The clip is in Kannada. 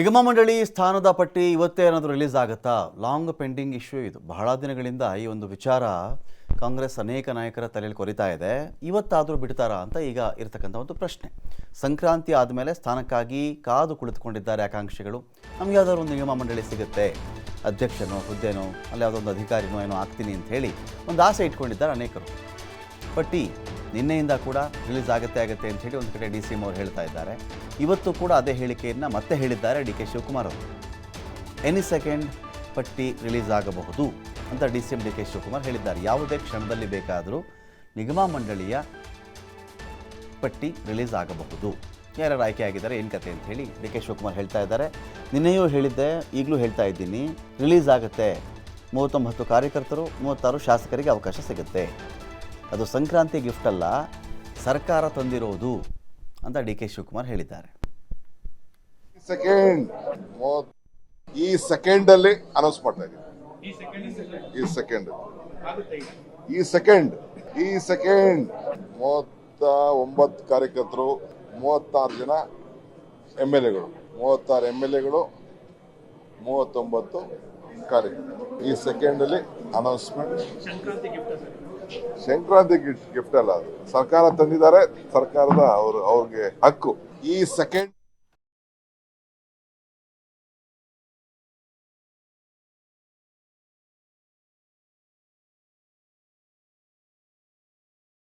ನಿಗಮ ಮಂಡಳಿ ಸ್ಥಾನದ ಪಟ್ಟಿ ಇವತ್ತೇ ಏನಾದರೂ ರಿಲೀಸ್ ಆಗುತ್ತಾ? ಲಾಂಗ್ ಪೆಂಡಿಂಗ್ ಇಶ್ಯೂ ಇದು. ಬಹಳ ದಿನಗಳಿಂದ ಈ ಒಂದು ವಿಚಾರ ಕಾಂಗ್ರೆಸ್ ಅನೇಕ ನಾಯಕರ ತಲೆಯಲ್ಲಿ ಕೊರಿತಾ ಇದೆ. ಇವತ್ತಾದರೂ ಬಿಡ್ತಾರಾ ಅಂತ ಈಗ ಇರತಕ್ಕಂಥ ಒಂದು ಪ್ರಶ್ನೆ. ಸಂಕ್ರಾಂತಿ ಆದಮೇಲೆ ಸ್ಥಾನಕ್ಕಾಗಿ ಕಾದು ಕುಳಿತುಕೊಂಡಿದ್ದಾರೆ ಆಕಾಂಕ್ಷಿಗಳು. ನಮ್ಗೆ ಯಾವುದಾದ್ರು ಒಂದು ನಿಗಮ ಮಂಡಳಿ ಸಿಗುತ್ತೆ. ಅಧ್ಯಕ್ಷನೋ, ಹುದ್ದೆನೋ, ಅಲ್ಲಿ ಯಾವುದೊಂದು ಅಧಿಕಾರಿನೋ ಏನೋ ಆಗ್ತೀನಿ ಅಂತ ಹೇಳಿ ಒಂದು ಆಸೆ ಇಟ್ಕೊಂಡಿದ್ದಾರೆ ಅನೇಕರು. ಪಟ್ಟಿ ನಿನ್ನೆಯಿಂದ ಕೂಡ ರಿಲೀಸ್ ಆಗುತ್ತೆ ಆಗುತ್ತೆ ಅಂತ ಹೇಳಿ ಒಂದು ಕಡೆ ಡಿ ಸಿ ಎಂ ಅವರು ಹೇಳ್ತಾ ಇದ್ದಾರೆ. ಇವತ್ತು ಕೂಡ ಅದೇ ಹೇಳಿಕೆಯನ್ನು ಮತ್ತೆ ಹೇಳಿದ್ದಾರೆ ಡಿ ಕೆ ಶಿವಕುಮಾರ್ ಅವರು. ಎನಿ ಸೆಕೆಂಡ್ ಪಟ್ಟಿ ರಿಲೀಸ್ ಆಗಬಹುದು ಅಂತ D C M D K Shivakumar ಹೇಳಿದ್ದಾರೆ. ಯಾವುದೇ ಕ್ಷಣದಲ್ಲಿ ಬೇಕಾದರೂ ನಿಗಮ ಮಂಡಳಿಯ ಪಟ್ಟಿ ರಿಲೀಸ್ ಆಗಬಹುದು. ಯಾರ್ಯಾರು ಆಯ್ಕೆ ಆಗಿದ್ದಾರೆ, ಏನು ಕತೆ ಹೇಳಿ ಡಿ ಕೆ ಶಿವಕುಮಾರ್ ಹೇಳ್ತಾ ಇದ್ದಾರೆ. ನಿನ್ನೆಯೂ ಹೇಳಿದ್ದೆ, ಈಗಲೂ ಹೇಳ್ತಾ ಇದ್ದೀನಿ, ರಿಲೀಸ್ ಆಗುತ್ತೆ. ಮೂವತ್ತೊಂಬತ್ತು ಕಾರ್ಯಕರ್ತರು, ಮೂವತ್ತಾರು ಶಾಸಕರಿಗೆ ಅವಕಾಶ ಸಿಗುತ್ತೆ. ಅದು ಸಂಕ್ರಾಂತಿ ಗಿಫ್ಟ್ ಅಲ್ಲ ಸರ್ಕಾರ ತಂದಿರೋದು ಅಂತ ಡಿ ಕೆ ಶಿವಕುಮಾರ್ ಹೇಳಿದ್ದಾರೆ. ಸೆಕೆಂಡ್ ಈ ಸೆಕೆಂಡ್ ಅಲ್ಲಿ ಅನೌನ್ಸ್ ಮಾಡ್ತಾ ಇದ್ದೀವಿ ಈ ಸೆಕೆಂಡ್ ಈ ಸೆಕೆಂಡ್ ಈ ಸೆಕೆಂಡ್ ಮೂವತ್ತ ಒಂಬತ್ತು ಕಾರ್ಯಕರ್ತರು ಮೂವತ್ತಾರು ಜನ ಎಂ ಎಲ್ ಎಗಳು ಮೂವತ್ತಾರು ಎಂ ಎಲ್ ಎಗಳು ಮೂವತ್ತೊಂಬತ್ತು ಕಾರ್ಯಕರ್ತರು. ಈ ಸೆಕೆಂಡ್ ಅಲ್ಲಿ. ಅನೌನ್ಸ್ಮೆಂಟ್ ಸಂಕ್ರಾಂತಿ ಗಿಫ್ಟ್ ಅಲ್ಲ ಸರ್ಕಾರ ತಂದಿದ್ದಾರೆ ಸರ್ಕಾರದ ಅವರು ಅವ್ರಿಗೆ ಹಕ್ಕು. ಈ ಸೆಕೆಂಡ್